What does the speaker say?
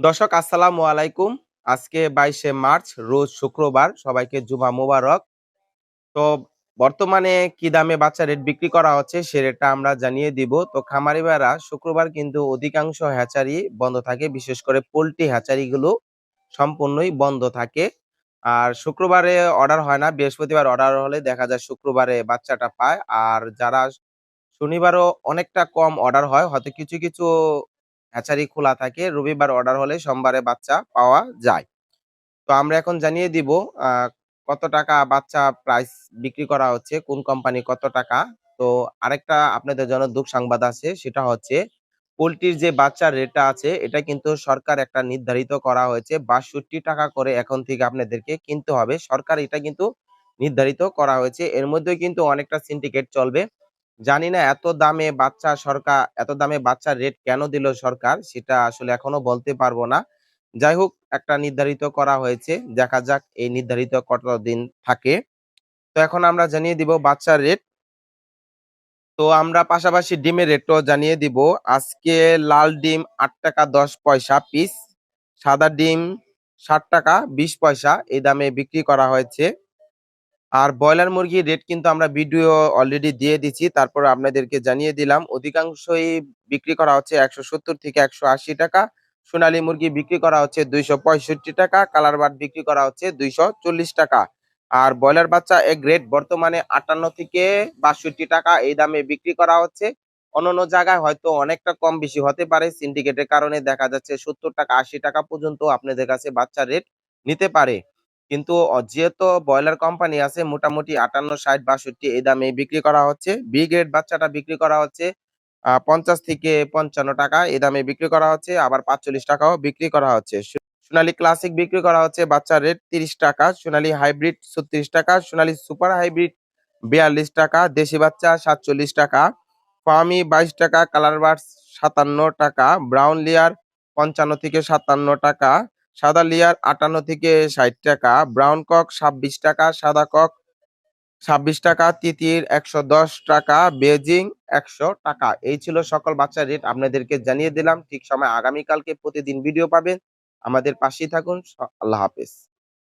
দর্শক, আসসালামু আলাইকুম। আজকে বাইশে মার্চ, রোজ শুক্রবার, সবাইকে জুমা মোবারক। তো বর্তমানে কি দামে বাচ্চা রেট বিক্রি করা হচ্ছে সে রেটটা আমরা জানিয়ে দিব। তো খামারি ভাইরা, শুক্রবার কিন্তু অধিকাংশ হ্যাচারি বন্ধ থাকে। বিশেষ করে পোলট্রি হ্যাচারিগুলো সম্পূর্ণই বন্ধ থাকে। আর শুক্রবারে অর্ডার হয় না, বৃহস্পতিবার অর্ডার হলে দেখা যায় শুক্রবারে বাচ্চাটা পায়। আর যারা শনিবারও অনেকটা কম অর্ডার হয়, হয়তো কিছু কিছু হ্যাচারি খোলা থাকে, রবিবার অর্ডার হলে সোমবারে বাচ্চা পাওয়া যায়। তো আমরা এখন জানিয়ে দিব কত টাকা বাচ্চা প্রাইস বিক্রি করা হচ্ছে, কোন কোম্পানি কত টাকা? তো আরেকটা আপনাদের জন্য দুঃখ সংবাদ আছে, সেটা হচ্ছে পোলট্রির যে বাচ্চার রেটটা আছে, এটা কিন্তু সরকার একটা নির্ধারিত করা হয়েছে, বাষট্টি টাকা করে এখন থেকে আপনাদেরকে কিনতে হবে। সরকার এটা কিন্তু নির্ধারিত করা হয়েছে। এর মধ্যে কিন্তু অনেকটা সিন্ডিকেট চলবে। জানি না এত দামে বাচ্চা সরকার, এত দামে বাচ্চার রেট কেন দিল সরকার সেটা আসলে এখনও বলতে পারব না। যাই হোক, একটা নির্ধারিত করা হয়েছে, দেখা যাক এই নির্ধারিত কতদিন থাকে। তো এখন আমরা জানিয়ে দিব বাচ্চার রেট তো আমরা পাশাপাশি ডিমের রেটও জানিয়ে দিব। আজকে লাল ডিম আট টাকা দশ পয়সা পিস সাদা ডিম ষাট টাকা বিশ পয়সা এই দামে বিক্রি করা হয়েছে। আর ব্রয়লার মুরগির রেট কিন্তু আমরা ভিডিও অলরেডি দিয়ে দিচ্ছি তারপর আপনাদেরকে জানিয়ে দিলাম। অধিকাংশই বিক্রি করা হচ্ছে একশো সত্তর থেকে একশো আশি টাকা, সোনালী মুরগি বিক্রি করা হচ্ছে দুইশো পঁয়ষট্টি টাকা, কালার বাট বিক্রি করা হচ্ছে দুইশো চল্লিশ টাকা। আর ব্রয়লার বাচ্চা এক গ্রেড বর্তমানে আটান্ন থেকে বাষট্টি টাকা, এই দামে বিক্রি করা হচ্ছে। অন্যান্য জায়গায় হয়তো অনেকটা কম বেশি হতে পারে সিন্ডিকেটের কারণে দেখা যাচ্ছে সত্তর টাকা আশি টাকা পর্যন্ত আপনাদের কাছে বাচ্চার রেট নিতে পারে। কিন্তু যেহেতু ব্রয়লার কোম্পানি আছে, মোটামুটি আটান্ন, ষাট, বাষট্টি এই দামে বিক্রি করা হচ্ছে। বি গ্রেড বাচ্চাটা বিক্রি করা হচ্ছে পঞ্চাশ থেকে পঞ্চান্ন টাকা এই দামে বিক্রি করা হচ্ছে, আবার পাঁচচল্লিশ টাকাও বিক্রি করা হচ্ছে। সোনালী ক্লাসিক বিক্রি করা হচ্ছে বাচ্চার রেট তিরিশ টাকা, সোনালী হাইব্রিড ছত্রিশ টাকা, সোনালী সুপার হাইব্রিড বিয়াল্লিশ টাকা, দেশি বাচ্চা সাতচল্লিশ টাকা, ফার্মি বাইশ টাকা, কালার বার্স সাতান্ন টাকা, ব্রাউন লেয়ার পঞ্চান্ন থেকে সাতান্ন টাকা সাদা লেয়ার আটান্ন থেকে ষাট টাকা, ব্রাউন কক ছাব্বিশ টাকা, সাদা কক ছাব্বিশ টাকা, তিতির একশো দশ টাকা, বেজিং একশো টাকা। এই ছিল সকল বাচ্চার রেট আপনাদেরকে জানিয়ে দিলাম। ঠিক সময় আগামীকালকে প্রতিদিন ভিডিও পাবেন। আমাদের পাশেই থাকুন। আল্লাহ হাফেজ।